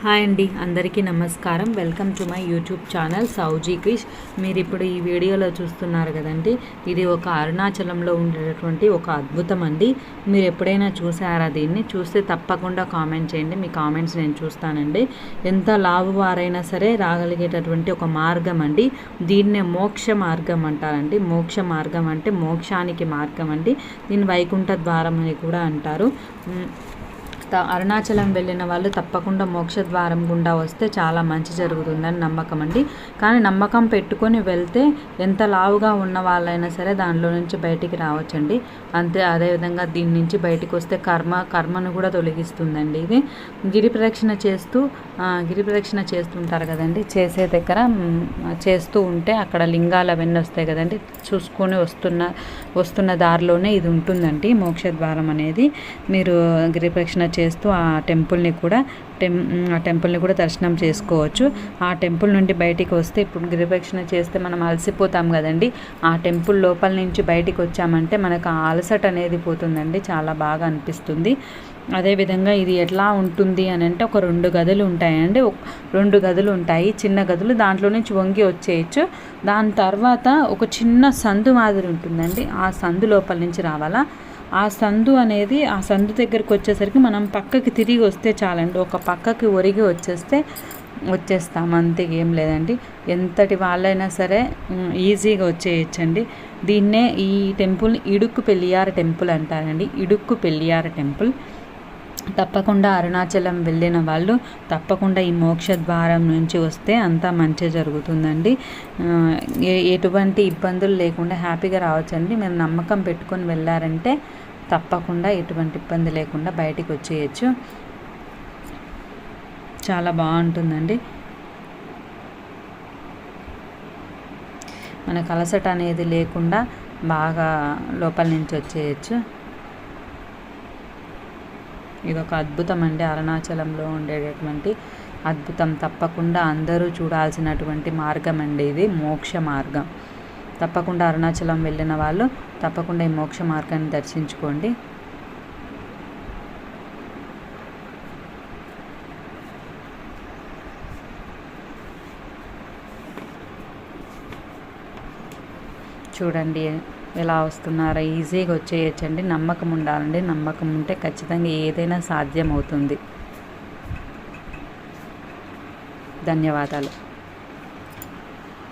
Hi అండి అందరికీ నమస్కారం. Welcome to my YouTube channel Sowji Krish. మీరు ఇప్పుడు ఈ వీడియోలో చూస్తున్నారు కదండి ఇది ఒక అరుణాచలంలో ఉండేటటువంటి ఒక అద్భుతం అండి. మీరు ఎప్పుడైనా చూసారా దీన్ని? చూస్తే తప్పకుండా కామెంట్ చేయండి మీ కామెంట్స్ నేను చూస్తానండి. ఎంత లావు వారైనా సరే రాగలిగేటటువంటి ఒక మార్గం అండి. దీన్నే మోక్ష మార్గం అంటారండి. మోక్ష మార్గం అంటే మోక్షానికి మార్గం అండి. దీన్ని వైకుంఠ ద్వారం అని కూడా అంటారు. అరుణాచలం వెళ్ళిన వాళ్ళు తప్పకుండా మోక్షద్వారం గుండా వస్తే చాలా మంచి జరుగుతుందని నమ్మకం అండి. కానీ నమ్మకం పెట్టుకొని వెళ్తే ఎంత లావుగా ఉన్న వాళ్ళైనా సరే దానిలో నుంచి బయటికి రావచ్చండి. అంతే అదేవిధంగా దీని నుంచి బయటికి వస్తే కర్మ కర్మను కూడా తొలగిస్తుందండి ఇది. గిరి ప్రదక్షిణ చేస్తూ గిరి ప్రదక్షిణ చేస్తుంటారు కదండి. చేసే దగ్గర చేస్తూ ఉంటే అక్కడ లింగాలు అవన్నీ వస్తాయి కదండి. చూసుకొని వస్తున్న వస్తున్న దారిలోనే ఇది ఉంటుందండి మోక్షద్వారం అనేది. మీరు గిరి ప్రదక్షిణ చేస్తూ ఆ టెంపుల్ని కూడా టెం ఆ టెంపుల్ని కూడా దర్శనం చేసుకోవచ్చు. ఆ టెంపుల్ నుండి బయటికి వస్తే ఇప్పుడు గిరిప్రక్షణ చేస్తే మనం అలసిపోతాం కదండి. ఆ టెంపుల్ లోపల నుంచి బయటికి వచ్చామంటే మనకు ఆ అలసట అనేది పోతుందండి. చాలా బాగా అనిపిస్తుంది. అదేవిధంగా ఇది ఎట్లా ఉంటుంది అని అంటే ఒక రెండు గదులు ఉంటాయండి. రెండు గదులు ఉంటాయి. చిన్న గదులు దాంట్లో నుంచి వంగి వచ్చేయచ్చు. దాని తర్వాత ఒక చిన్న సందు మాదిరి ఉంటుందండి. ఆ సందు లోపల నుంచి రావాలా? ఆ సందు అనేది ఆ సందు దగ్గరికి వచ్చేసరికి మనం పక్కకి తిరిగి వస్తే చాలండి. ఒక పక్కకి ఒరిగి వచ్చేస్తే వచ్చేస్తాం. అంతే ఏం లేదండి. ఎంతటి వాళ్ళైనా సరే ఈజీగా వచ్చేయచ్చండి. దీన్నే ఈ టెంపుల్ ఇడుక్కు పెళ్ళియార టెంపుల్ అంటారండి. ఇడుక్కు పెళ్ళియార టెంపుల్. తప్పకుండా అరుణాచలం వెళ్ళిన వాళ్ళు తప్పకుండా ఈ మోక్ష ద్వారం నుంచి వస్తే అంతా మంచి జరుగుతుందండి. ఎటువంటి ఇబ్బందులు లేకుండా హ్యాపీగా రావచ్చండి. మీరు నమ్మకం పెట్టుకొని వెళ్ళారంటే తప్పకుండా ఎటువంటి ఇబ్బంది లేకుండా బయటికి వచ్చేయచ్చు. చాలా బాగుంటుందండి. మనకు అలసట అనేది లేకుండా బాగా లోపల నుంచి వచ్చేయచ్చు. ఇది ఒక అద్భుతం అండి అరుణాచలంలో ఉండేటటువంటి అద్భుతం. తప్పకుండా అందరూ చూడాల్సినటువంటి మార్గం అండి ఇది. మోక్ష మార్గం. తప్పకుండా అరుణాచలం వెళ్ళిన వాళ్ళు తప్పకుండా ఈ మోక్ష మార్గాన్ని దర్శించుకోండి. చూడండి. ఎలా వస్తున్నారా? ఈజీగా వచ్చేయచ్చండి. నమ్మకం ఉండాలండి. నమ్మకం ఉంటే ఖచ్చితంగా ఏదైనా సాధ్యం అవుతుంది ధన్యవాదాలు.